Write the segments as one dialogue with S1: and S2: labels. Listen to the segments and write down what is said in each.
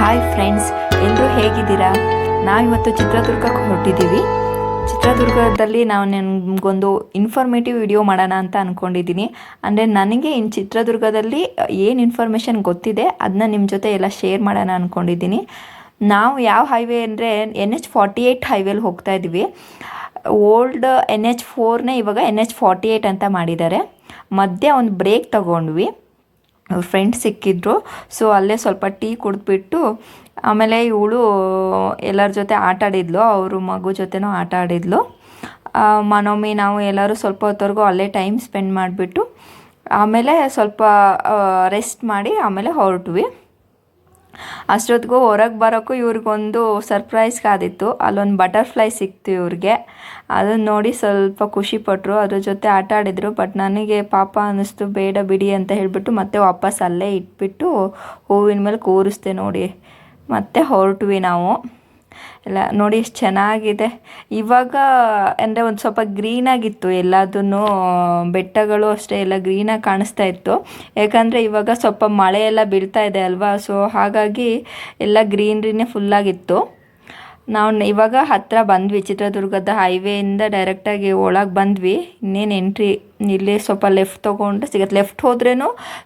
S1: Hi friends ಎಲ್ಲರೂ ಹೇಗಿದ್ದೀರಾ? ನಾವಿವತ್ತು ಚಿತ್ರದುರ್ಗಕ್ಕೆ ಹೊರಟಿದ್ದೀವಿ. ಚಿತ್ರದುರ್ಗದಲ್ಲಿ ನಾವು ನಿಮಗೊಂದು ಇನ್ಫಾರ್ಮೇಟಿವ್ ವಿಡಿಯೋ ಮಾಡೋಣ ಅಂತ ಅಂದ್ಕೊಂಡಿದ್ದೀನಿ ಅಂದರೆ ನನಗೆ ಇನ್ನು ಚಿತ್ರದುರ್ಗದಲ್ಲಿ ಏನು ಇನ್ಫಾರ್ಮೇಷನ್ ಗೊತ್ತಿದೆ ಅದನ್ನ ನಿಮ್ಮ ಜೊತೆ ಎಲ್ಲ ಶೇರ್ ಮಾಡೋಣ ಅಂದ್ಕೊಂಡಿದ್ದೀನಿ ನಾವು ಯಾವ ಹೈವೇ ಅಂದರೆ ಎನ್ ಎಚ್ ಫಾರ್ಟಿ ಏಯ್ಟ್ ಹೈವೇಲಿ ಹೋಗ್ತಾ ಇದ್ದೀವಿ. ಓಲ್ಡ್ ಎನ್ ಎಚ್ ಫೋರ್ನೇ ಇವಾಗ ಎನ್ ಎಚ್ ಫಾರ್ಟಿ ಏಯ್ಟ್ ಅಂತ ಮಾಡಿದ್ದಾರೆ. ಮಧ್ಯೆ ಒಂದು ಬ್ರೇಕ್ ತಗೊಂಡ್ವಿ. ಫ್ರೆಂಡ್ಸ್ ಸಿಕ್ಕಿದ್ರು. ಸೊ ಅಲ್ಲೇ ಸ್ವಲ್ಪ ಟೀ ಕುಡಿದ್ಬಿಟ್ಟು, ಆಮೇಲೆ ಇವಳು ಎಲ್ಲರ ಜೊತೆ ಆಟ ಆಡಿದ್ಲು, ಅವರು ಮಗು ಜೊತೆನೂ ಆಟ ಆಡಿದ್ಲು. ಮನೋಮಿ, ನಾವು ಎಲ್ಲರೂ ಸ್ವಲ್ಪ ಹೊತ್ತವರೆಗೂ ಅಲ್ಲೇ ಟೈಮ್ ಸ್ಪೆಂಡ್ ಮಾಡಿಬಿಟ್ಟು, ಆಮೇಲೆ ಸ್ವಲ್ಪ ರೆಸ್ಟ್ ಮಾಡಿ ಆಮೇಲೆ ಹೊರಟ್ವಿ. ಅಷ್ಟೊತ್ತಿಗೂ ಹೊರಗೆ ಬರೋಕ್ಕೂ ಇವ್ರಿಗೊಂದು ಸರ್ಪ್ರೈಸ್ ಕಾದಿತ್ತು. ಅಲ್ಲೊಂದು ಬಟರ್ಫ್ಲೈ ಸಿಕ್ತು ಇವ್ರಿಗೆ. ಅದನ್ನು ನೋಡಿ ಸ್ವಲ್ಪ ಖುಷಿ ಪಟ್ಟರು ಅದ್ರ ಜೊತೆ ಆಟ ಆಡಿದರು. ಬಟ್ ನನಗೆ ಪಾಪ ಅನ್ನಿಸ್ತು, ಬೇಡ ಬಿಡಿ ಅಂತ ಹೇಳಿಬಿಟ್ಟು ಮತ್ತೆ ವಾಪಸ್ ಅಲ್ಲೇ ಇಟ್ಬಿಟ್ಟು ಹೂವಿನ ಮೇಲೆ ಕೂರಿಸ್ದೆ ನೋಡಿ. ಮತ್ತೆ ಹೊರಟ್ವಿ ನಾವು. ಎಲ್ಲ ನೋಡಿ ಎಷ್ಟು ಚೆನ್ನಾಗಿದೆ. ಇವಾಗ ಅಂದರೆ ಒಂದು ಸ್ವಲ್ಪ ಗ್ರೀನಾಗಿತ್ತು ಎಲ್ಲದೂ ಬೆಟ್ಟಗಳು ಅಷ್ಟೇ ಎಲ್ಲ ಗ್ರೀನಾಗಿ ಕಾಣಿಸ್ತಾ ಇತ್ತು. ಯಾಕಂದರೆ ಇವಾಗ ಸ್ವಲ್ಪ ಮಳೆ ಎಲ್ಲ ಬೀಳ್ತಾ ಇದೆ ಅಲ್ವಾ? ಸೊ ಹಾಗಾಗಿ ಎಲ್ಲ ಗ್ರೀನ್ರಿನೇ ಫುಲ್ಲಾಗಿತ್ತು ನಾವು ಇವಾಗ ಹತ್ತಿರ ಬಂದ್ವಿ, ಚಿತ್ರದುರ್ಗದ ಹೈವೇಯಿಂದ ಡೈರೆಕ್ಟಾಗಿ ಒಳಗೆ ಬಂದ್ವಿ. ಇನ್ನೇನು ಎಂಟ್ರಿ ಇಲ್ಲಿ ಸ್ವಲ್ಪ ಲೆಫ್ಟ್ ತೊಗೊಂಡ್ರೆ ಸಿಗತ್ತೆ. ಲೆಫ್ಟ್ ಹೋದ್ರೇ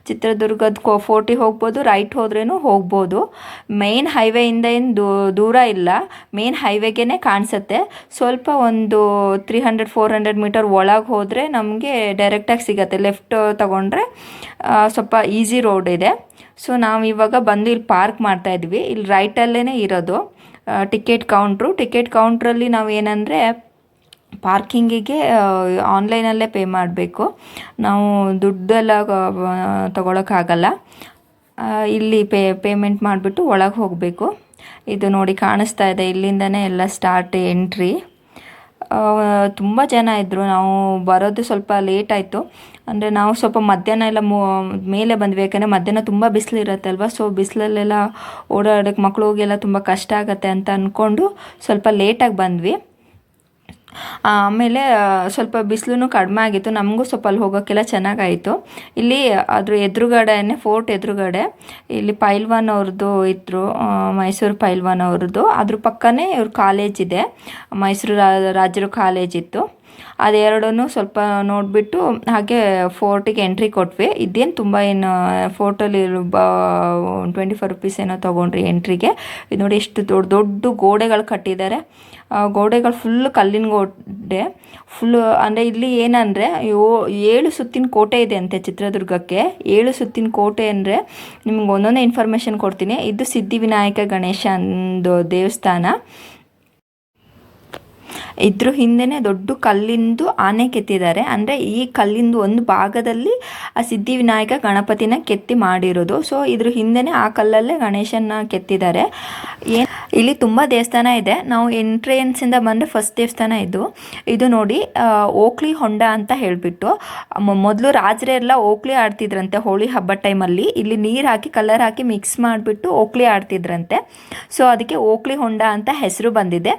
S1: ಚಿತ್ರದುರ್ಗದ ಕೋ ಫೋರ್ಟಿ ಹೋಗ್ಬೋದು ರೈಟ್ ಹೋದ್ರೇನು ಹೋಗ್ಬೋದು. ಮೇನ್ ಹೈವೇಯಿಂದ ಏನು ದೂರ ಇಲ್ಲ. ಮೇನ್ ಹೈವೇಗೇ ಕಾಣಿಸುತ್ತೆ. ಸ್ವಲ್ಪ ಒಂದು three hundred four hundred meter ಒಳಗೆ ಹೋದರೆ ನಮಗೆ ಡೈರೆಕ್ಟಾಗಿ ಸಿಗತ್ತೆ. ಲೆಫ್ಟ್ ತೊಗೊಂಡ್ರೆ ಸ್ವಲ್ಪ ಈಸಿ ರೋಡ್ ಇದೆ. ಸೊ ನಾವು ಇವಾಗ ಬಂದು ಇಲ್ಲಿ ಪಾರ್ಕ್ ಮಾಡ್ತಾಯಿದ್ವಿ ಇಲ್ಲಿ ರೈಟಲ್ಲೇ ಇರೋದು. Ticket counter. ಟಿಕೆಟ್ ಕೌಂಟ್ರಲ್ಲಿ ನಾವು ಏನಂದರೆ ಪಾರ್ಕಿಂಗಿಗೆ ಆನ್ಲೈನಲ್ಲೇ ಪೇ ಮಾಡಬೇಕು. ನಾವು ದುಡ್ಡೆಲ್ಲ ತೊಗೊಳಕ್ಕಾಗಲ್ಲ. ಇಲ್ಲಿ ಪೇ, ಪೇಮೆಂಟ್ ಮಾಡಿಬಿಟ್ಟು ಒಳಗೆ ಹೋಗಬೇಕು. ಇದು ನೋಡಿ ಕಾಣಿಸ್ತಾ ಇದೆ. ಇಲ್ಲಿಂದನೇ ಎಲ್ಲ ಸ್ಟಾರ್ಟ್ ಎಂಟ್ರಿ. ತುಂಬ ಜನ ಇದ್ದರು ನಾವು ಬರೋದು ಸ್ವಲ್ಪ ಲೇಟ್ ಆಯಿತು. ಅಂದರೆ ನಾವು ಸ್ವಲ್ಪ ಮಧ್ಯಾಹ್ನ ಎಲ್ಲ ಮೇಲೆ ಬಂದ್ವಿ. ಯಾಕಂದರೆ ಮಧ್ಯಾಹ್ನ ತುಂಬ ಬಿಸಿಲು ಇರುತ್ತಲ್ವ ಸೊ ಬಿಸಿಲಲ್ಲೆಲ್ಲ ಓಡಾಡೋಕ್ಕೆ ಮಕ್ಳಿಗೆಲ್ಲ ತುಂಬ ಕಷ್ಟ ಆಗುತ್ತೆ ಅಂತ ಅಂದ್ಕೊಂಡು ಸ್ವಲ್ಪ ಲೇಟಾಗಿ ಬಂದ್ವಿ. ಆಮೇಲೆ ಸ್ವಲ್ಪ ಬಿಸಿಲು ಕಡಿಮೆ ಆಗಿತ್ತು. ನಮಗೂ ಸ್ವಲ್ಪ ಅಲ್ಲಿ ಹೋಗೋಕ್ಕೆಲ್ಲ ಚೆನ್ನಾಗಾಯಿತು. ಇಲ್ಲಿ ಅದ್ರ ಎದುರುಗಡೆನೆ ಫೋರ್ಟ್ ಎದುರುಗಡೆ, ಇಲ್ಲಿ ಪೈಲ್ವಾನ್ ಅವ್ರದ್ದು ಇದ್ರು ಮೈಸೂರು ಪೈಲ್ವಾನ್ ಅವ್ರದ್ದು ಅದ್ರ ಪಕ್ಕನೇ ಇವ್ರ ಕಾಲೇಜ್ ಇದೆ. ಮೈಸೂರು ರಾಜರು ಕಾಲೇಜ್ ಇತ್ತು. ಅದೆರಡನ್ನೂ ಸ್ವಲ್ಪ ನೋಡಿಬಿಟ್ಟು ಹಾಗೆ ಫೋರ್ಟಿಗೆ ಎಂಟ್ರಿ ಕೊಟ್ವಿ. ಇದೇನು ತುಂಬ ಏನು ಫೋರ್ಟಲ್ಲಿ ಬ ಟ್ವೆಂಟಿ ಫೋರ್ ರುಪೀಸ್ ಏನೋ ತೊಗೊಂಡ್ರಿ ಎಂಟ್ರಿಗೆ. ಇದು ನೋಡಿ ಎಷ್ಟು ದೊಡ್ಡ ದೊಡ್ಡ ಗೋಡೆಗಳು ಕಟ್ಟಿದ್ದಾರೆ ಗೋಡೆಗಳು ಫುಲ್ ಕಲ್ಲಿನ ಗೋಡೆ. ಫುಲ್ಲು ಅಂದರೆ ಇಲ್ಲಿ ಏನಂದರೆ ಏಳು ಸುತ್ತಿನ ಕೋಟೆ ಇದೆ ಅಂತೆ ಚಿತ್ರದುರ್ಗಕ್ಕೆ. ಏಳು ಸುತ್ತಿನ ಕೋಟೆ ಅಂದರೆ ನಿಮ್ಗೆ ಒಂದೊಂದೇ ಇನ್ಫಾರ್ಮೇಷನ್ ಕೊಡ್ತೀನಿ. ಇದು ಸಿದ್ಧಿವಿನಾಯಕ ಗಣೇಶ ಅಂದು ದೇವಸ್ಥಾನ. ಇದ್ರ ಹಿಂದೆನೇ ದೊಡ್ಡ ಕಲ್ಲಿಂದು ಆನೆ ಕೆತ್ತಿದ್ದಾರೆ. ಅಂದರೆ ಈ ಕಲ್ಲಿಂದು ಒಂದು ಭಾಗದಲ್ಲಿ ಆ ಸಿದ್ಧಿವಿನಾಯಕ ಗಣಪತಿನ ಕೆತ್ತಿ ಮಾಡಿರೋದು. ಸೊ ಇದ್ರ ಹಿಂದೆನೇ ಆ ಕಲ್ಲಲ್ಲೇ ಗಣೇಶನ ಕೆತ್ತಿದ್ದಾರೆ. ಏನ್ ಇಲ್ಲಿ ತುಂಬ ದೇವಸ್ಥಾನ ಇದೆ. ನಾವು ಎಂಟ್ರೆನ್ಸಿಂದ ಬಂದರೆ ಫಸ್ಟ್ ದೇವಸ್ಥಾನ ಇದು. ಇದು ನೋಡಿ ಓಕ್ಲಿ ಹೊಂಡ ಅಂತ ಹೇಳಿಬಿಟ್ಟು ಮೊದಲು ರಾಜರೆಲ್ಲ ಓಕ್ಲಿ ಆಡ್ತಿದ್ರಂತೆ ಹೋಳಿ ಹಬ್ಬ ಟೈಮಲ್ಲಿ ಇಲ್ಲಿ ನೀರು ಹಾಕಿ ಕಲರ್ ಹಾಕಿ ಮಿಕ್ಸ್ ಮಾಡಿಬಿಟ್ಟು ಓಕ್ಲಿ ಆಡ್ತಿದ್ರಂತೆ. ಸೊ ಅದಕ್ಕೆ ಓಕ್ಲಿ ಹೊಂಡ ಅಂತ ಹೆಸರು ಬಂದಿದೆ.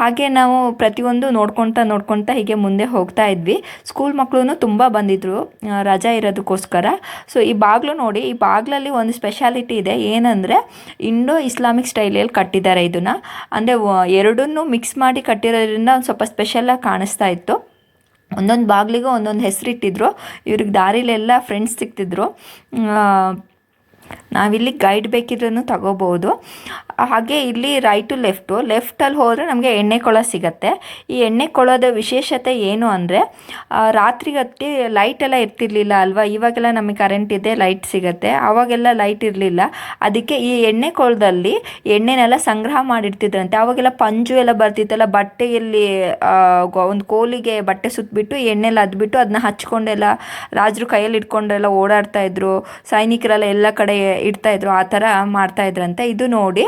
S1: ಹಾಗೆ ನಾವು ಪ್ರತಿಯೊಂದು ನೋಡ್ಕೊತಾ ನೋಡ್ಕೊತಾ ಹೀಗೆ ಮುಂದೆ ಹೋಗ್ತಾ ಇದ್ವಿ. ಸ್ಕೂಲ್ ಮಕ್ಕಳು ತುಂಬ ಬಂದಿದ್ರು ರಜಾ ಇರೋದಕ್ಕೋಸ್ಕರ. ಸೊ ಈ ಬಾಗಿಲು ನೋಡಿ, ಈ ಬಾಗಿಲಲ್ಲಿ ಒಂದು ಸ್ಪೆಷಾಲಿಟಿ ಇದೆ. ಏನಂದರೆ ಇಂಡೋ ಇಸ್ಲಾಮಿಕ್ ಸ್ಟೈಲಲ್ಲಿ ಕಟ್ಟಿದ್ದಾರೆ ಇದನ್ನು. ಅಂದರೆ ಎರಡನ್ನೂ ಮಿಕ್ಸ್ ಮಾಡಿ ಕಟ್ಟಿರೋದ್ರಿಂದ ಒಂದು ಸ್ವಲ್ಪ ಸ್ಪೆಷಲಾಗಿ ಕಾಣಿಸ್ತಾ ಇತ್ತು. ಒಂದೊಂದು ಬಾಗಿಲಿಗೂ ಒಂದೊಂದು ಹೆಸರಿಟ್ಟಿದ್ರು. ಇವ್ರಿಗೆ ದಾರಿಲೆಲ್ಲ ಫ್ರೆಂಡ್ಸ್ ಸಿಗ್ತಿದ್ರು ನಾವಿಲ್ಲಿ ಗೈಡ್ ಬೇಕಿದ್ರೂ ತಗೋಬೋದು. ಹಾಗೆ ಇಲ್ಲಿ ರೈಟ್ ಟು ಲೆಫ್ಟು ಲೆಫ್ಟಲ್ಲಿ ಹೋದರೆ ನಮಗೆ ಎಣ್ಣೆ ಕೊಳ ಸಿಗತ್ತೆ. ಈ ಎಣ್ಣೆ ಕೊಳದ ವಿಶೇಷತೆ ಏನು ಅಂದರೆ ರಾತ್ರಿ ಹೊತ್ತಿ ಲೈಟ್ ಎಲ್ಲ ಇರ್ತಿರ್ಲಿಲ್ಲ ಅಲ್ವಾ? ಇವಾಗೆಲ್ಲ ನಮಗೆ ಕರೆಂಟ್ ಇದೆ ಲೈಟ್ ಸಿಗತ್ತೆ. ಆವಾಗೆಲ್ಲ ಲೈಟ್ ಇರಲಿಲ್ಲ. ಅದಕ್ಕೆ ಈ ಎಣ್ಣೆ ಕೊಳದಲ್ಲಿ ಎಣ್ಣೆನೆಲ್ಲ ಸಂಗ್ರಹ ಮಾಡಿರ್ತಿದ್ರಂತೆ. ಆವಾಗೆಲ್ಲ ಪಂಜು ಎಲ್ಲ ಬರ್ತಿತ್ತಲ್ಲ, ಬಟ್ಟೆಯಲ್ಲಿ ಒಂದು ಕೋಲಿಗೆ ಬಟ್ಟೆ ಸುತ್ತಬಿಟ್ಟು ಎಣ್ಣೆಲ್ಲ ಅದ್ಬಿಟ್ಟು ಅದನ್ನ ಹಚ್ಕೊಂಡೆಲ್ಲ, ರಾಜರು ಕೈಯಲ್ಲಿ ಇಟ್ಕೊಂಡೆಲ್ಲ ಓಡಾಡ್ತಾ ಇದ್ರು. ಸೈನಿಕರೆಲ್ಲ ಎಲ್ಲ ಕಡೆ ಇಡ್ತಾ ಇದ್ರು, ಆ ಥರ ಮಾಡ್ತಾ ಇದ್ರಂತೆ. ಇದು ನೋಡಿ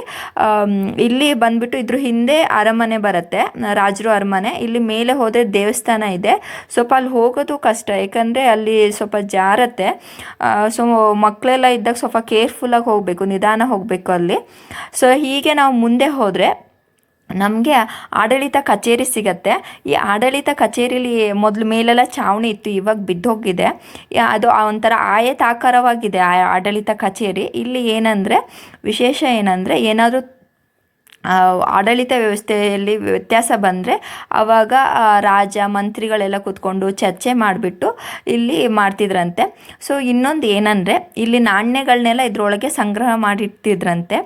S1: ಇಲ್ಲಿ ಬಂದ್ಬಿಟ್ಟು ಇದ್ರ ಹಿಂದೆ ಅರಮನೆ ಬರುತ್ತೆ, ರಾಜರು ಅರಮನೆ. ಇಲ್ಲಿ ಮೇಲೆ ಹೋದರೆ ದೇವಸ್ಥಾನ ಇದೆ. ಸ್ವಲ್ಪ ಅಲ್ಲಿ ಹೋಗೋದು ಕಷ್ಟ ಯಾಕಂದರೆ ಅಲ್ಲಿ ಸ್ವಲ್ಪ ಜಾರತ್ತೆ. ಸೊ ಮಕ್ಕಳೆಲ್ಲ ಇದ್ದಾಗ ಸ್ವಲ್ಪ ಕೇರ್ಫುಲ್ಲಾಗಿ ಹೋಗಬೇಕು, ನಿಧಾನ ಹೋಗಬೇಕು ಅಲ್ಲಿ. ಸೊ ಹೀಗೆ ನಾವು ಮುಂದೆ ಹೋದರೆ ನಮಗೆ ಆಡಳಿತ ಕಚೇರಿ ಸಿಗತ್ತೆ. ಈ ಆಡಳಿತ ಕಚೇರಿಲಿ ಮೊದಲು ಮೇಲೆಲ್ಲ ಚಾವಣಿ ಇತ್ತು, ಇವಾಗ ಬಿದ್ದೋಗಿದೆ. ಅದು ಒಂಥರ ಆಯತಾಕಾರವಾಗಿದೆ ಆಡಳಿತ ಕಚೇರಿ. ಇಲ್ಲಿ ಏನಂದರೆ, ವಿಶೇಷ ಏನಂದರೆ, ಏನಾದರೂ ಆಡಳಿತ ವ್ಯವಸ್ಥೆಯಲ್ಲಿ ವ್ಯತ್ಯಾಸ ಬಂದರೆ ಆವಾಗ ರಾಜ, ಮಂತ್ರಿಗಳೆಲ್ಲ ಕೂತ್ಕೊಂಡು ಚರ್ಚೆ ಮಾಡಿಬಿಟ್ಟು ಇಲ್ಲಿ ಮಾಡ್ತಿದ್ರಂತೆ. ಸೊ ಇನ್ನೊಂದು ಏನಂದರೆ, ಇಲ್ಲಿ ನಾಣ್ಯಗಳನ್ನೆಲ್ಲ ಇದರೊಳಗೆ ಸಂಗ್ರಹ ಮಾಡಿಡ್ತಿದ್ರಂತೆ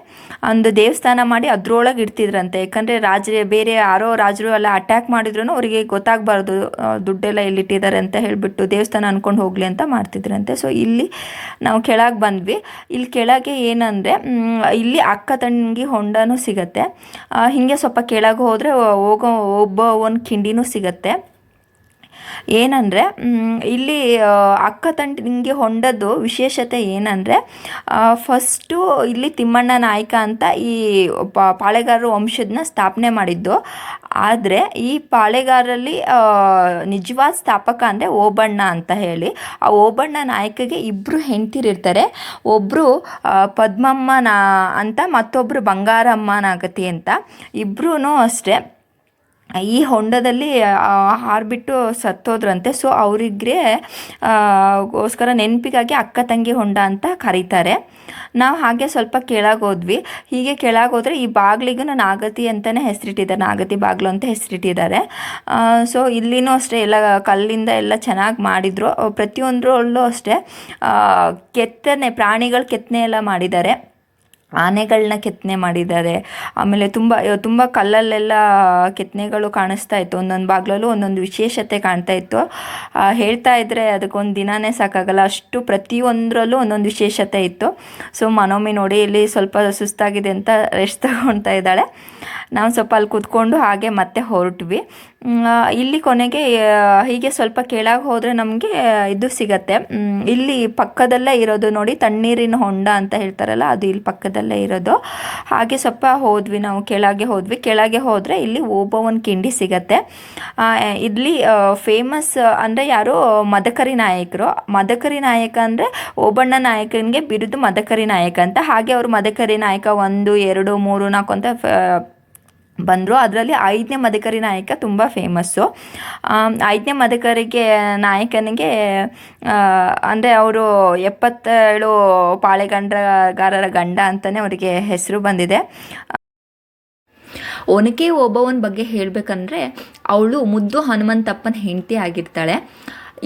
S1: ಒಂದು ದೇವಸ್ಥಾನ ಮಾಡಿ ಅದ್ರೊಳಗೆ ಇಡ್ತಿದ್ರಂತೆ. ಯಾಕಂದರೆ ರಾಜ ಬೇರೆ ಯಾರೋ ರಾಜರು ಎಲ್ಲ ಅಟ್ಯಾಕ್ ಮಾಡಿದ್ರು ಅವರಿಗೆ ಗೊತ್ತಾಗಬಾರ್ದು ದುಡ್ಡೆಲ್ಲ ಇಲ್ಲಿಟ್ಟಿದ್ದಾರೆ ಅಂತ ಹೇಳಿಬಿಟ್ಟು ದೇವಸ್ಥಾನ ಅಂದ್ಕೊಂಡು ಹೋಗಲಿ ಅಂತ ಮಾಡ್ತಿದ್ರಂತೆ. ಸೊ ಇಲ್ಲಿ ನಾವು ಕೆಳಗೆ ಬಂದ್ವಿ. ಇಲ್ಲಿ ಕೆಳಗೆ ಏನಂದರೆ ಇಲ್ಲಿ ಅಕ್ಕ ತಂಗಿ ಹೊಂಡನೂ ಸಿಗತ್ತೆ. ಹಿಂಗೆ ಸ್ವಲ್ಪ ಕೆಳಗೆ ಹೋದರೆ ಹೋಗೋ ಒಬ್ಬ ಒಂದು ಕಿಂಡಿನೂ ಸಿಗತ್ತೆ. ಏನಂದರೆ ಇಲ್ಲಿ ಅಕ್ಕ ತಂಗಿ ಹೊಂಡದ್ದು ವಿಶೇಷತೆ ಏನಂದರೆ ಫಸ್ಟು ಇಲ್ಲಿ ತಿಮ್ಮಣ್ಣ ನಾಯಕ ಅಂತ ಈ ಪಾಳೆಗಾರರ ವಂಶದನ್ನ ಸ್ಥಾಪನೆ ಮಾಡಿದ್ದು. ಆದರೆ ಈ ಪಾಳೆಗಾರರಲ್ಲಿ ನಿಜವಾದ ಸ್ಥಾಪಕ ಅಂದರೆ ಓಬಣ್ಣ ಅಂತ ಹೇಳಿ. ಆ ಓಬಣ್ಣ ನಾಯಕಗೆ ಇಬ್ಬರು ಹೆಂಡ್ತಿರಿರ್ತಾರೆ. ಒಬ್ಬರು ಪದ್ಮಮ್ಮನ ಅಂತ ಮತ್ತೊಬ್ಬರು ಬಂಗಾರಮ್ಮನಾಗತಿ ಅಂತ. ಇಬ್ಬರೂ ಅಷ್ಟೇ. ಈ ಹೊಂಡದಲ್ಲಿ ಹಾರ್ಬಿಟ್ಟು ಸತ್ತೋದ್ರಂತೆ. ಸೊ ಅವರಿಗೆ ಗೋಸ್ಕರ ನೆನಪಿಗಾಗಿ ಅಕ್ಕ ತಂಗಿ ಹೊಂಡ ಅಂತ ಕರೀತಾರೆ. ನಾವು ಹಾಗೆ ಸ್ವಲ್ಪ ಕೆಳಗೆ ಹೋದ್ವಿ. ಹೀಗೆ ಕೆಳಗೆ ಹೋದರೆ ಈ ಬಾಗಿಲಿಗೂ ನಾಗತಿ ಅಂತಲೇ ಹೆಸರಿಟ್ಟಿದ್ದಾರೆ. ನಾಗತಿ ಬಾಗಿಲು ಅಂತ ಹೆಸರಿಟ್ಟಿದ್ದಾರೆ. ಸೊ ಇಲ್ಲಿನೂ ಅಷ್ಟೇ ಎಲ್ಲ ಕಲ್ಲಿಂದ ಎಲ್ಲ ಚೆನ್ನಾಗಿ ಮಾಡಿದರು. ಪ್ರತಿಯೊಂದರಲ್ಲೂ ಅಷ್ಟೇ ಕೆತ್ತನೆ, ಪ್ರಾಣಿಗಳ ಕೆತ್ತನೆ ಎಲ್ಲ ಮಾಡಿದ್ದಾರೆ. ಆನೆಗಳನ್ನ ಕೆತ್ತನೆ ಮಾಡಿದ್ದಾರೆ. ಆಮೇಲೆ ತುಂಬ ತುಂಬ ಕಲ್ಲಲ್ಲೆಲ್ಲ ಕೆತ್ತನೆಗಳು ಕಾಣಿಸ್ತಾ ಇತ್ತು. ಒಂದೊಂದು ಬಾಗ್ಲಲ್ಲೂ ಒಂದೊಂದು ವಿಶೇಷತೆ ಕಾಣ್ತಾ ಇತ್ತು. ಹೇಳ್ತಾ ಇದ್ದರೆ ಅದಕ್ಕೊಂದು ದಿನಾನೇ ಸಾಕಾಗಲ್ಲ. ಅಷ್ಟು ಪ್ರತಿಯೊಂದರಲ್ಲೂ ಒಂದೊಂದು ವಿಶೇಷತೆ ಇತ್ತು. ಸೊ ಮನೋಮಿ ನೋಡಿ ಇಲ್ಲಿ ಸ್ವಲ್ಪ ಸುಸ್ತಾಗಿದೆ ಅಂತ ರೆಸ್ಟ್ ತಗೊಳ್ತಾ ಇದ್ದಾಳೆ. ನಾವು ಸ್ವಲ್ಪ ಅಲ್ಲಿ ಕೂತ್ಕೊಂಡು ಹಾಗೆ ಮತ್ತೆ ಹೊರಟ್ವಿ. ಇಲ್ಲಿ ಕೊನೆಗೆ ಹೀಗೆ ಸ್ವಲ್ಪ ಕೆಳಗೆ ಹೋದರೆ ನಮಗೆ ಇದು ಸಿಗತ್ತೆ. ಇಲ್ಲಿ ಪಕ್ಕದಲ್ಲೇ ಇರೋದು ನೋಡಿ, ತಣ್ಣೀರಿನ ಹೊಂಡ ಅಂತ ಹೇಳ್ತಾರಲ್ಲ, ಅದು ಇಲ್ಲಿ ಪಕ್ಕದಲ್ಲೇ ಇರೋದು. ಹಾಗೆ ಸ್ವಲ್ಪ ಹೋದ್ವಿ ನಾವು, ಕೆಳಗೆ ಹೋದ್ವಿ. ಕೆಳಗೆ ಹೋದರೆ ಇಲ್ಲಿ ಓಬವನ್ ಕಿಂಡಿ ಸಿಗತ್ತೆ. ಇಲ್ಲಿ ಫೇಮಸ್ ಅಂದರೆ ಯಾರು ಮದಕರಿ ನಾಯಕರು. ಮದಕರಿ ನಾಯಕ ಅಂದರೆ ಓಬಣ್ಣ ನಾಯಕನಿಗೆ ಬಿರುದು ಮದಕರಿ ನಾಯಕ ಅಂತ. ಹಾಗೆ ಅವರು ಮದಕರಿ ನಾಯಕ ಒಂದು, ಎರಡು, ಮೂರು, ನಾಲ್ಕು ಅಂತ ಬಂದರು. ಅದರಲ್ಲಿ ಐದನೇ ಮದಕರಿ ನಾಯಕ ತುಂಬ ಫೇಮಸ್ಸು ಐದನೇ ಮದಕರಿಗೆ ನಾಯಕನಿಗೆ ಅಂದರೆ ಅವರು ಎಪ್ಪತ್ತೇಳು ಪಾಳೆಗಂಡಗಾರರ ಗಂಡ ಅಂತಲೇ ಅವರಿಗೆ ಹೆಸರು ಬಂದಿದೆ. ಒನಕೆ ಒಬ್ಬವನ ಬಗ್ಗೆ ಹೇಳಬೇಕಂದ್ರೆ, ಅವಳು ಮುದ್ದು ಹನುಮಂತಪ್ಪನ ಹೆಂಡತಿ ಆಗಿರ್ತಾಳೆ.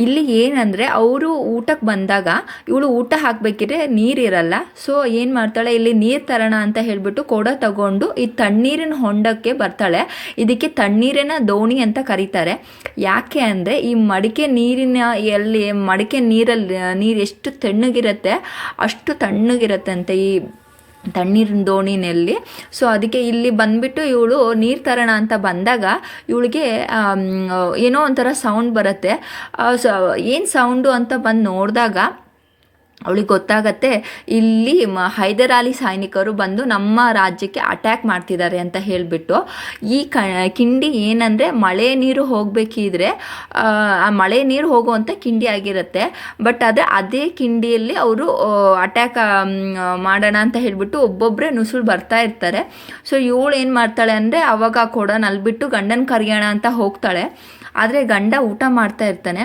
S1: ಇಲ್ಲಿ ಏನಂದರೆ ಅವರು ಊಟಕ್ಕೆ ಬಂದಾಗ ಇವಳು ಊಟ ಹಾಕಬೇಕಿದ್ರೆ ನೀರಿರಲ್ಲ. ಸೊ ಏನು ಮಾಡ್ತಾಳೆ? ಇಲ್ಲಿ ನೀರು ತರೋಣ ಅಂತ ಹೇಳಿಬಿಟ್ಟು ಕೊಡ ತಗೊಂಡು ಈ ತಣ್ಣೀರಿನ ಹೊಂಡಕ್ಕೆ ಬರ್ತಾಳೆ. ಇದಕ್ಕೆ ತಣ್ಣೀರಿನ ದೋಣಿ ಅಂತ ಕರೀತಾರೆ. ಯಾಕೆ ಅಂದರೆ ಈ ಮಡಿಕೆ ನೀರಿನ ಎಲ್ಲಿ ಮಡಿಕೆ ನೀರಲ್ಲಿ, ನೀರು ಎಷ್ಟು ತಣ್ಣಗಿರುತ್ತೆ, ಅಷ್ಟು ತಣ್ಣಗಿರುತ್ತಂತೆ ಈ ತಣ್ಣೀರಿನ ದೋಣಿನಲ್ಲಿ. ಸೊ ಅದಕ್ಕೆ ಇಲ್ಲಿ ಬಂದ್ಬಿಟ್ಟು ಇವಳು ನೀರು ತರೋಣ ಅಂತ ಬಂದಾಗ ಇವಳಿಗೆ ಏನೋ ಒಂಥರ ಸೌಂಡ್ ಬರುತ್ತೆ. ಏನು ಸೌಂಡು ಅಂತ ಬಂದು ನೋಡಿದಾಗ ಅವಳಿಗೆ ಗೊತ್ತಾಗತ್ತೆ, ಇಲ್ಲಿ ಮ ಹೈದರ್ ಅಲಿ ಸೈನಿಕರು ಬಂದು ನಮ್ಮ ರಾಜ್ಯಕ್ಕೆ ಅಟ್ಯಾಕ್ ಮಾಡ್ತಿದ್ದಾರೆ ಅಂತ ಹೇಳಿಬಿಟ್ಟು, ಈ ಕ, ಕಿಂಡಿ ಏನಂದರೆ ಮಳೆ ನೀರು ಹೋಗಬೇಕಿದ್ರೆ, ಆ ಮಳೆ ನೀರು ಹೋಗುವಂಥ ಕಿಂಡಿ ಆಗಿರುತ್ತೆ. ಬಟ್ ಆದರೆ ಅದೇ ಕಿಂಡಿಯಲ್ಲಿ ಅವರು ಅಟ್ಯಾಕ್ ಮಾಡೋಣ ಅಂತ ಹೇಳಿಬಿಟ್ಟು ಒಬ್ಬೊಬ್ಬರೇ ನುಸುಳು ಬರ್ತಾ ಇರ್ತಾರೆ. ಸೊ ಇವಳು ಏನು ಮಾಡ್ತಾಳೆ ಅಂದರೆ ಅವಾಗ ಕೊಡೋಣ ಅಲ್ಬಿಟ್ಟು ಗಂಡನ ಕರಿಯೋಣ ಅಂತ ಹೋಗ್ತಾಳೆ. ಆದರೆ ಗಂಡ ಊಟ ಮಾಡ್ತಾ ಇರ್ತಾನೆ.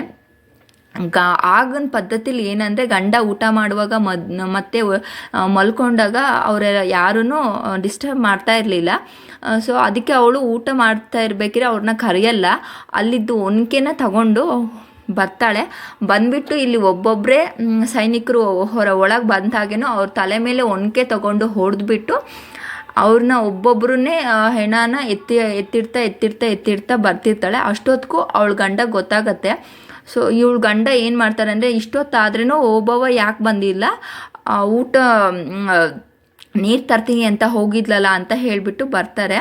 S1: ಗ, ಆಗಿನ ಪದ್ಧತಿಲಿ ಏನಂದರೆ ಗಂಡ ಊಟ ಮಾಡುವಾಗ ಮದ್, ಮತ್ತೆ ಮಲ್ಕೊಂಡಾಗ ಅವರ ಯಾರೂ ಡಿಸ್ಟರ್ಬ್ ಮಾಡ್ತಾ ಇರಲಿಲ್ಲ. ಸೊ ಅದಕ್ಕೆ ಅವಳು ಊಟ ಮಾಡ್ತಾ ಇರಬೇಕಿದ್ರೆ ಅವ್ರನ್ನ ಕರೆಯಲ್ಲ. ಅಲ್ಲಿದ್ದು ಒನ್ಕೆನ ತಗೊಂಡು ಬರ್ತಾಳೆ. ಬಂದ್ಬಿಟ್ಟು ಇಲ್ಲಿ ಒಬ್ಬೊಬ್ಬರೇ ಸೈನಿಕರು ಹೊರ ಒಳಗೆ ಬಂದಾಗೇನೋ ಅವ್ರ ತಲೆ ಮೇಲೆ ಒನಕೆ ತಗೊಂಡು ಹೊಡೆದ್ಬಿಟ್ಟು ಅವ್ರನ್ನ ಒಬ್ಬೊಬ್ಬರನ್ನೇ ಹೆಣನ ಎತ್ತಿ, ಎತ್ತಿಡ್ತಾ ಎತ್ತಿಡ್ತಾ ಎತ್ತಿಡ್ತಾ ಬರ್ತಿರ್ತಾಳೆ. ಅಷ್ಟೊತ್ತಿಗೂ ಅವಳ ಗಂಡ ಗೊತ್ತಾಗತ್ತೆ. ಸೊ ಇವಳು ಗಂಡ ಏನು ಮಾಡ್ತಾರೆ ಅಂದರೆ ಇಷ್ಟೊತ್ತಾದ್ರೂ ಓಬವ್ವ ಯಾಕೆ ಬಂದಿಲ್ಲ ಊಟ ನೀರು ತರ್ತೀನಿ ಅಂತ ಹೋಗಿದ್ಲಲ್ಲ ಅಂತ ಹೇಳಿಬಿಟ್ಟು ಬರ್ತಾರೆ.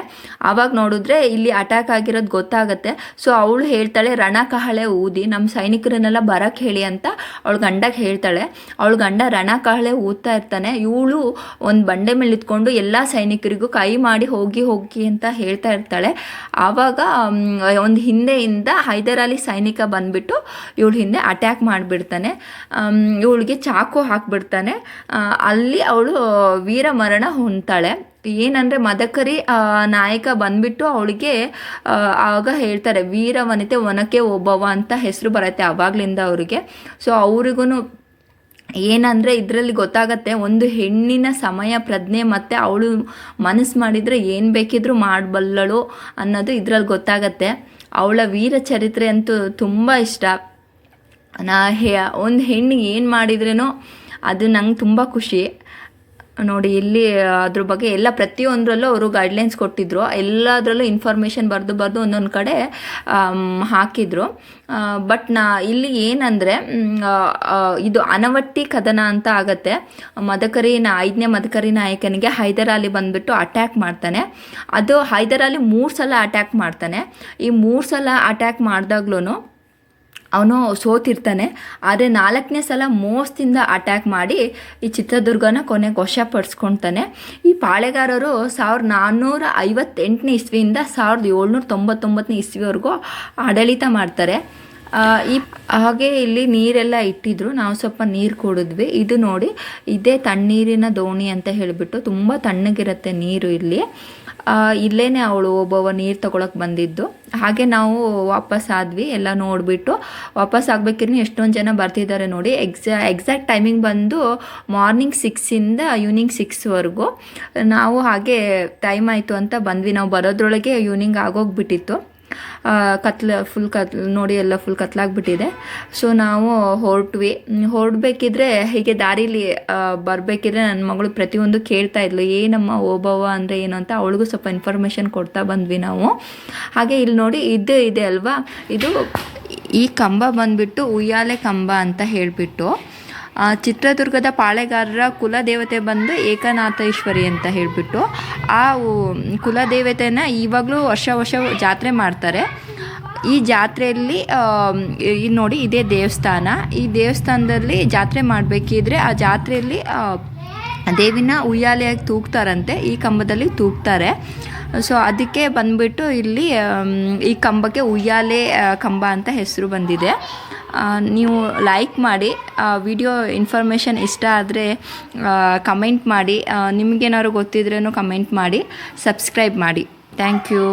S1: ಆವಾಗ ನೋಡಿದ್ರೆ ಇಲ್ಲಿ ಅಟ್ಯಾಕ್ ಆಗಿರೋದು ಗೊತ್ತಾಗುತ್ತೆ. ಸೊ ಅವಳು ಹೇಳ್ತಾಳೆ ರಣಕಹಳೆ ಊದಿ ನಮ್ಮ ಸೈನಿಕರನ್ನೆಲ್ಲ ಬರಕ್ಕೆ ಹೇಳಿ ಅಂತ ಅವಳು ಗಂಡಗೆ ಹೇಳ್ತಾಳೆ. ಅವಳು ಗಂಡ ರಣಕಹಳೆ ಊದ್ತಾ ಇರ್ತಾನೆ. ಇವಳು ಒಂದು ಬಂಡೆ ಮೇಲೆ ನಿಂತ್ಕೊಂಡು ಎಲ್ಲ ಸೈನಿಕರಿಗೂ ಕೈ ಮಾಡಿ ಹೋಗಿ ಹೋಗಿ ಅಂತ ಹೇಳ್ತಾ ಇರ್ತಾಳೆ. ಆವಾಗ ಒಂದು ಹಿಂದೆಯಿಂದ ಹೈದರಾಲಿ ಸೈನಿಕ ಬಂದ್ಬಿಟ್ಟು ಇವಳು ಹಿಂದೆ ಅಟ್ಯಾಕ್ ಮಾಡಿಬಿಡ್ತಾನೆ. ಇವಳಿಗೆ ಚಾಕು ಹಾಕ್ಬಿಡ್ತಾನೆ. ಅಲ್ಲಿ ಅವಳು ವೀರ ಮರಣ ಹೊಂದ್ತಾಳೆ. ಏನಂದರೆ ಮದಕರಿ ನಾಯಕ ಬಂದ್ಬಿಟ್ಟು ಅವಳಿಗೆ ಆಗ ಹೇಳ್ತಾರೆ ವೀರ ವನಿತೆ ಒನಕೆ ಒಬ್ಬವ ಅಂತ ಹೆಸರು ಬರುತ್ತೆ ಆವಾಗಲಿಂದ ಅವರಿಗೆ. ಸೊ ಅವ್ರಿಗೂ ಏನಂದರೆ ಇದರಲ್ಲಿ ಗೊತ್ತಾಗತ್ತೆ, ಒಂದು ಹೆಣ್ಣಿನ ಸಮಯ ಪ್ರಜ್ಞೆ ಮತ್ತು ಅವಳು ಮನಸ್ಸು ಮಾಡಿದರೆ ಏನು ಬೇಕಿದ್ರೂ ಮಾಡಬಲ್ಲಳು ಅನ್ನೋದು ಇದರಲ್ಲಿ ಗೊತ್ತಾಗತ್ತೆ. ಅವಳ ವೀರ ಚರಿತ್ರೆ ಅಂತೂ ತುಂಬ ಇಷ್ಟ. ನಾ ಹೇ, ಒಂದು ಹೆಣ್ಣು ಏನು ಮಾಡಿದ್ರೇನೋ ಅದು ನಂಗೆ ತುಂಬ ಖುಷಿ. ನೋಡಿ, ಇಲ್ಲಿ ಅದ್ರ ಬಗ್ಗೆ ಎಲ್ಲ ಪ್ರತಿಯೊಂದರಲ್ಲೂ ಅವರು ಗೈಡ್ಲೈನ್ಸ್ ಕೊಟ್ಟಿದ್ರು. ಎಲ್ಲದರಲ್ಲೂ ಇನ್ಫಾರ್ಮೇಷನ್ ಬರೆದು ಬರೆದು ಒಂದೊಂದು ಕಡೆ ಹಾಕಿದ್ರು. ಬಟ್ ನಾ, ಇಲ್ಲಿ ಏನಂದರೆ ಇದು ಅನವಟ್ಟಿ ಕದನ ಅಂತ ಆಗತ್ತೆ. ಮದಕರಿ ನಾ, ಐದನೇ ಮದಕರಿ ನಾಯಕನಿಗೆ ಹೈದರಾಲಿ ಬಂದುಬಿಟ್ಟು ಅಟ್ಯಾಕ್ ಮಾಡ್ತಾನೆ. ಅದು ಹೈದರಾಲಿ ಮೂರು ಸಲ ಅಟ್ಯಾಕ್ ಮಾಡ್ತಾನೆ. ಈ ಮೂರು ಸಲ ಅಟ್ಯಾಕ್ ಮಾಡಿದಾಗ್ಲೂ ಅವನು ಸೋತಿರ್ತಾನೆ. ಆದರೆ ನಾಲ್ಕನೇ ಸಲ ಮೋಸದಿಂದ ಅಟ್ಯಾಕ್ ಮಾಡಿ ಈ ಚಿತ್ರದುರ್ಗನ ಕೊನೆಗೆ ವಶಪಡಿಸ್ಕೊಳ್ತಾನೆ ಈ ಪಾಳೆಗಾರರು ಸಾವಿರದ ನಾನ್ನೂರ ಐವತ್ತೆಂಟನೇ ಇಸ್ವಿಯಿಂದ ಸಾವಿರದ ಏಳ್ನೂರ ತೊಂಬತ್ತೊಂಬತ್ತನೇ ಇಸ್ವಿವರೆಗೂ ಆಡಳಿತ ಮಾಡ್ತಾರೆ. ಈ ಹಾಗೆ ಇಲ್ಲಿ ನೀರೆಲ್ಲ ಇಟ್ಟಿದ್ರು. ನಾವು ಸ್ವಲ್ಪ ನೀರು ಕುಡಿದ್ವಿ. ಇದು ನೋಡಿ, ಇದೇ ತಣ್ಣೀರಿನ ದೋಣಿ ಅಂತ ಹೇಳಿಬಿಟ್ಟು ತುಂಬ ತಣ್ಣಗಿರುತ್ತೆ ನೀರು ಇಲ್ಲಿ. ಆ, ಇಲ್ಲೇನೆ ಅವಳು ಒಬ್ಬವ ನೀರು ತಗೊಳಕ್ ಬಂದಿದ್ದು. ಹಾಗೆ ನಾವು ವಾಪಸ್ ಆದ್ವಿ ಎಲ್ಲ ನೋಡಿಬಿಟ್ಟು ವಾಪಸ್ ಆಗ್ಬೇಕಿದ್ರೆ ಎಷ್ಟೊಂದು ಜನ ಬರ್ತಿದ್ದಾರೆ ನೋಡಿ. ಎಕ್ಸಾ ಎಕ್ಸಾಕ್ಟ್ ಟೈಮಿಂಗ್ ಬಂದು ಮಾರ್ನಿಂಗ್ ಸಿಕ್ಸಿಂದ ಈವ್ನಿಂಗ್ ಸಿಕ್ಸ್ವರೆಗೂ ನಾವು ಹಾಗೆ ಟೈಮ್ ಆಯಿತು ಅಂತ ಬಂದ್ವಿ. ನಾವು ಬರೋದ್ರೊಳಗೆ ಈವ್ನಿಂಗ್ ಆಗೋಗ್ಬಿಟ್ಟಿತ್ತು. ಕತ್ಲ ಫುಲ್ ಕತ್ ನೋಡಿ ಎಲ್ಲ ಫುಲ್ ಕತ್ಲಾಗ್ಬಿಟ್ಟಿದೆ. ಸೊ ನಾವು ಹೊರಟ್ವಿ. ಹೊರಡ್ಬೇಕಿದ್ರೆ ಹೀಗೆ ದಾರೀಲಿ ಬರಬೇಕಿದ್ರೆ ನನ್ನ ಮಗಳು ಪ್ರತಿಯೊಂದು ಕೇಳ್ತಾ ಇದ್ಲು. ಏನಮ್ಮ ಓಬವ್ವ ಅಂದರೆ ಏನು ಅಂತ ಅವಳಿಗೂ ಸ್ವಲ್ಪ ಇನ್ಫಾರ್ಮೇಷನ್ ಕೊಡ್ತಾ ಬಂದ್ವಿ ನಾವು. ಹಾಗೆ ಇಲ್ಲಿ ನೋಡಿ ಇದು ಇದೆ ಅಲ್ವಾ? ಇದು ಈ ಕಂಬ ಬಂದ್ಬಿಟ್ಟು ಉಯ್ಯಾಲೆ ಕಂಬ ಅಂತ ಹೇಳಿಬಿಟ್ಟು. ಚಿತ್ರದುರ್ಗದ ಪಾಳೆಗಾರರ ಕುಲದೇವತೆ ಬಂದು ಏಕನಾಥೇಶ್ವರಿ ಅಂತ ಹೇಳಿಬಿಟ್ಟು ಆ ಕುಲದೇವತೆನ ಇವಾಗಲೂ ವರ್ಷ ವರ್ಷ ಜಾತ್ರೆ ಮಾಡ್ತಾರೆ. ಈ ಜಾತ್ರೆಯಲ್ಲಿ ಈ ನೋಡಿ ಇದೇ ದೇವಸ್ಥಾನ. ಈ ದೇವಸ್ಥಾನದಲ್ಲಿ ಜಾತ್ರೆ ಮಾಡಬೇಕಿದ್ರೆ ಆ ಜಾತ್ರೆಯಲ್ಲಿ ದೇವಿನ ಉಯ್ಯಾಲೆಯಾಗಿ ತೂಗ್ತಾರಂತೆ, ಈ ಕಂಬದಲ್ಲಿ ತೂಗ್ತಾರೆ. ಸೊ, ಅದಕ್ಕೆ ಬಂದ್ಬಿಟ್ಟು ಇಲ್ಲಿ ಈ ಕಂಬಕ್ಕೆ ಉಯ್ಯಾಲೆ ಕಂಬ ಅಂತ ಹೆಸರು ಬಂದಿದೆ. ನೀವು ಲೈಕ್ ಮಾಡಿ ವಿಡಿಯೋ ಇನ್ಫಾರ್ಮೇಷನ್ ಇಷ್ಟ ಆದರೆ ಕಮೆಂಟ್ ಮಾಡಿ ನಿಮಗೇನಾದ್ರು ಗೊತ್ತಿದ್ರೂ ಕಮೆಂಟ್ ಮಾಡಿ ಸಬ್ಸ್ಕ್ರೈಬ್ ಮಾಡಿ. Thank you